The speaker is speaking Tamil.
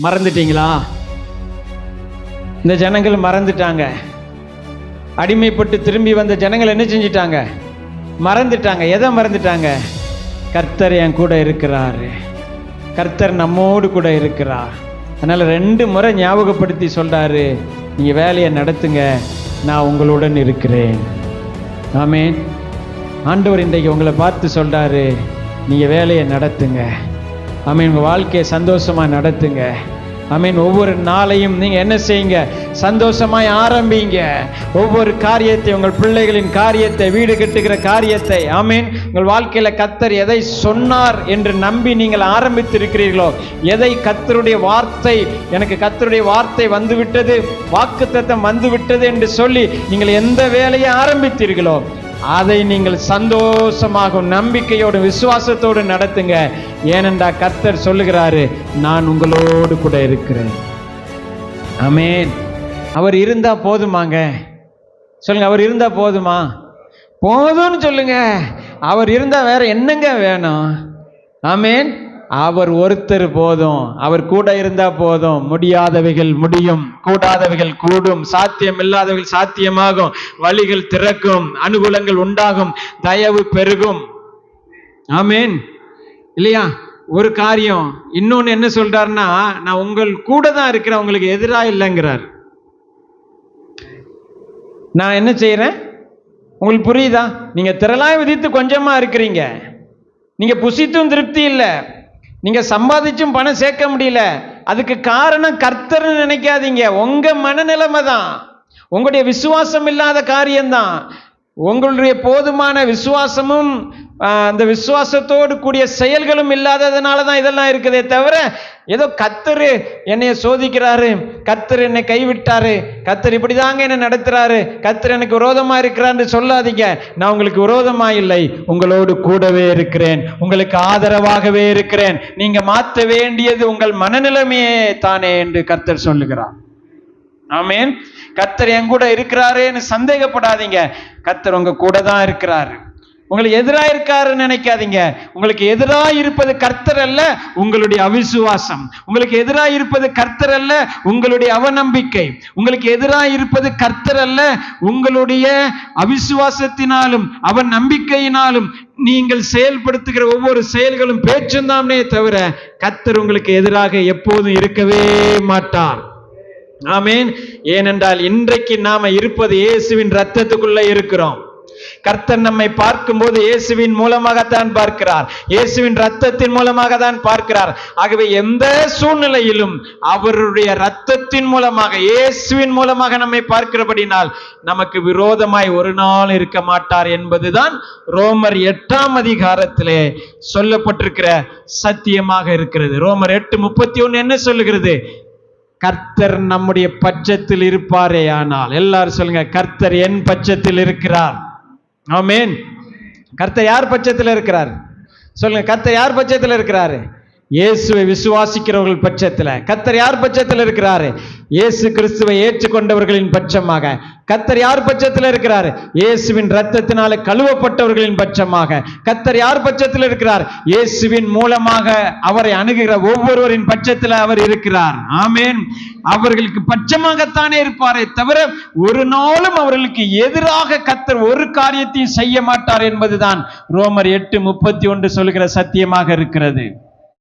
மறந்துட்டீங்களா? இந்த ஜனங்கள் மறந்துட்டாங்க. அடிமைப்பட்டு திரும்பி வந்த ஜனங்கள் என்ன செஞ்சிட்டாங்க? மறந்துட்டாங்க. எதை மறந்துட்டாங்க? கர்த்தர் என் கூட இருக்கிறாரு. கர்த்தர் நம்மோடு கூட இருக்கிறார். அதனால் ரெண்டு முறை ஞாபகப்படுத்தி சொல்கிறாரு நீங்கள் வேலையை நடத்துங்க. நான் உங்களுடன் இருக்கிறேன். ஆமே ஆண்டவர் இன்றைக்கு உங்களை பார்த்து சொல்கிறாரு நீங்கள் வேலையை நடத்துங்க. ஆமீன். உங்கள் வாழ்க்கையை சந்தோஷமாக நடத்துங்க. ஆமென். ஒவ்வொரு நாளையும் நீங்கள் என்ன செய்யுங்க? சந்தோஷமாய் ஆரம்பிங்க. ஒவ்வொரு காரியத்தை உங்கள் பிள்ளைகளின் காரியத்தை வீடு கட்டுகிற காரியத்தை ஆமீன். உங்கள் வாழ்க்கையில் கத்தர் எதை சொன்னார் என்று நம்பி நீங்கள் ஆரம்பித்திருக்கிறீர்களோ எதை கத்தருடைய வார்த்தை எனக்கு கத்தருடைய வார்த்தை வந்துவிட்டது வாக்குத்தத்தம் வந்துவிட்டது என்று சொல்லி நீங்கள் எந்த வேலையை ஆரம்பித்தீர்களோ அதை நீங்கள் சந்தோஷமாகும் நம்பிக்கையோடு விசுவாசத்தோடு நடத்துங்க. ஏனென்றா கத்தர் சொல்லுகிறாரு நான் உங்களோடு கூட இருக்கிறேன். ஆமென். அவர் இருந்தா போதுமாங்க. சொல்லுங்க அவர் இருந்தா போதுமா? போதும்னு சொல்லுங்க. அவர் இருந்தா வேற என்னங்க வேணும்? ஆமேன். அவர் ஒருத்தர் போதும். அவர் கூட இருந்தா போதும். முடியாதவைகள் முடியும். கூடாதவைகள் கூடும். சாத்தியம் இல்லாதவைகள் சாத்தியமாகும். வழிகள் திறக்கும். அனுகூலங்கள் உண்டாகும். தயவு பெருகும். ஆமேன். இல்லையா? ஒரு காரியம். இன்னொன்னு என்ன சொல்றாருன்னா நான் உங்கள் கூட தான் இருக்கிறேன். உங்களுக்கு எதிராக இல்லைங்கிறார். நான் என்ன செய்யறேன் உங்களுக்கு புரியுதா? நீங்க திரளாய் விதித்து கொஞ்சமா இருக்கிறீங்க. நீங்க புசித்தும் திருப்தி இல்லை. நீங்க சம்பாதிச்சும் பணம் சேர்க்க முடியல. அதுக்கு காரணம் கர்த்தர்னு நினைக்காதீங்க. உங்க மனநிலைமை தான் உங்களுடைய விசுவாசம் இல்லாத காரியம்தான். உங்களுடைய போதுமான விசுவாசமும் அந்த விசுவாசத்தோடு கூடிய செயல்களும் இல்லாததுனால தான் இதெல்லாம் இருக்குதே தவிர ஏதோ கத்தரு என்னைய சோதிக்கிறாரு கத்தர் என்னை கைவிட்டாரு கத்தர் இப்படிதாங்க என்னை நடத்துறாரு கத்தர் எனக்கு விரோதமா இருக்கிறான்னு சொல்லாதீங்க. நான் உங்களுக்கு விரோதமா இல்லை உங்களோடு கூடவே இருக்கிறேன் உங்களுக்கு ஆதரவாகவே இருக்கிறேன். நீங்க மாற்ற வேண்டியது உங்கள் மனநிலைமையே தானே என்று கத்தர் சொல்லுகிறார். ஆமேன். கத்தர் என் கூட இருக்கிறாரேன்னு சந்தேகப்படாதீங்க. கத்தர் உங்க கூட தான் இருக்கிறாரு. உங்களுக்கு எதிராக இருக்காருன்னு நினைக்காதீங்க. உங்களுக்கு எதிராக இருப்பது கர்த்தர் அல்ல உங்களுடைய அவிசுவாசம். உங்களுக்கு எதிராக இருப்பது கர்த்தர் அல்ல உங்களுடைய அவநம்பிக்கை. உங்களுக்கு எதிராக இருப்பது கர்த்தர் அல்ல உங்களுடைய அவிசுவாசத்தினாலும் அவன் நம்பிக்கையினாலும் நீங்கள் செயல்படுத்துகிற ஒவ்வொரு செயல்களும் பேச்சும் தானே தவிர கர்த்தர் உங்களுக்கு எதிராக எப்போதும் இருக்கவே மாட்டார். ஆமேன். ஏனென்றால் இன்றைக்கு நாம இருப்பது இயேசுவின் ரத்தத்துக்குள்ள இருக்கிறோம். கர்த்தர் நம்மை பார்க்கும்போது இயேசுவின் மூலமாகத்தான் பார்க்கிறார். இயேசுவின் ரத்தத்தின் மூலமாக தான் பார்க்கிறார். ஆகவே எந்த சூழ்நிலையிலும் அவருடைய ரத்தத்தின் மூலமாக இயேசுவின் மூலமாக நம்மை பார்க்கிறபடினால் நமக்கு விரோதமாய் ஒரு நாள் இருக்க மாட்டார் என்பதுதான் ரோமர் எட்டாம் அதிகாரத்திலே சொல்லப்பட்டிருக்கிற சத்தியமாக இருக்கிறது. ரோமர் எட்டு முப்பத்தி ஒன்று என்ன சொல்லுகிறது? கர்த்தர் நம்முடைய பட்சத்தில் இருப்பாரே ஆனால் எல்லாரும் சொல்லுங்க கர்த்தர் என் பட்சத்தில் இருக்கிறார். ஆமேன். கர்த்தர் யார் பட்சத்தில் இருக்கிறார்? சொல்லுங்க கர்த்தர் யார் பட்சத்தில் இருக்கிறாரு? இயேசுவை விசுவாசிக்கிறவர்கள் பட்சத்தில். கர்த்தர் யார் பட்சத்தில் இருக்கிறாரு? இயேசு கிறிஸ்துவை ஏற்றுக்கொண்டவர்களின் பட்சமாக. கத்தர் யார் பட்சத்தில் இருக்கிறார்? இயேசுவின் ரத்தத்தினால கழுவப்பட்டவர்களின் பட்சமாக. கத்தர் யார் பட்சத்தில் இருக்கிறார்? இயேசுவின் மூலமாக அவரை அணுகுகிற ஒவ்வொருவரின் பட்சத்தில் அவர் இருக்கிறார். ஆமேன். அவர்களுக்கு பட்சமாகத்தானே இருப்பாரே தவிர ஒரு நாளும் அவர்களுக்கு எதிராக கத்தர் ஒரு காரியத்தையும் செய்ய மாட்டார் என்பதுதான் ரோமர் எட்டு முப்பத்தி ஒன்று சொல்கிற சத்தியமாக இருக்கிறது.